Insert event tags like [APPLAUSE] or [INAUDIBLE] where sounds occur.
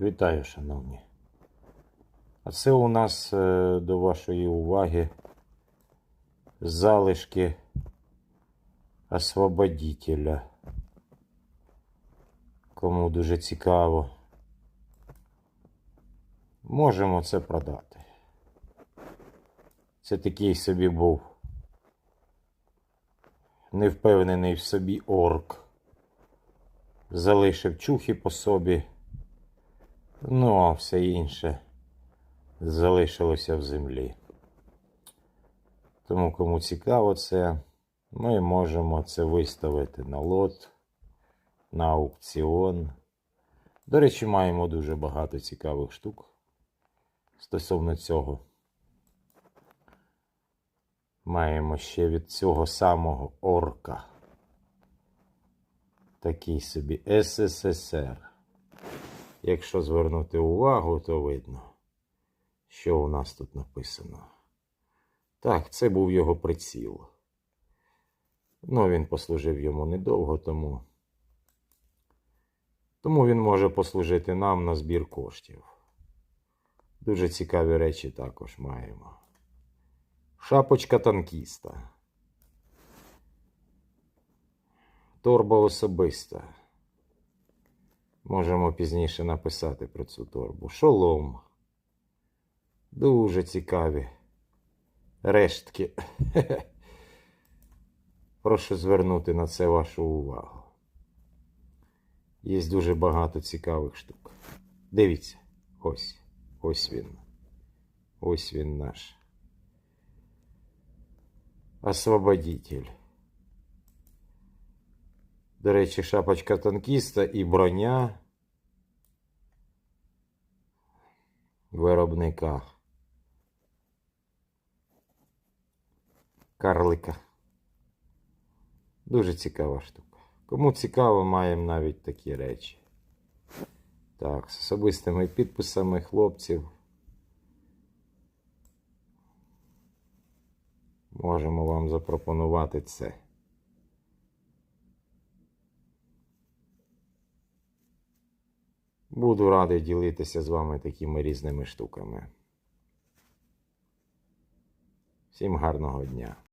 Вітаю, шановні. А це у нас е, до вашої уваги залишки освободителя. Кому дуже цікаво, можемо це продати. Це такий собі був невпевнений в собі орк. Залишив чухи по собі. Ну, а все інше залишилося в землі. Тому, кому цікаво це, ми можемо це виставити на лот, на аукціон. До речі, маємо дуже багато цікавих штук стосовно цього. Маємо ще від цього самого орка. Такий собі СССР. Якщо звернути увагу, то видно, що у нас тут написано. Так, це був його приціл. Ну, він послужив йому недовго, тому. Тому він може послужити нам на збір коштів. Дуже цікаві речі також маємо. Шапочка танкіста. Торба особиста. Можемо пізніше написати про цю торбу. Шолом. Дуже цікаві рештки. [LAUGHS] Прошу звернути на це вашу увагу. Є дуже багато цікавих штук. Дивіться, ось, ось він. Ось він наш. Освободитель. До речі, шапочка танкіста і броня виробника. Карлика. Дуже цікава штука. Кому цікаво, маємо навіть такі речі. Так, з особистими підписами хлопців. Можемо вам запропонувати це. Буду радий ділитися з вами такими різними штуками. Всім гарного дня!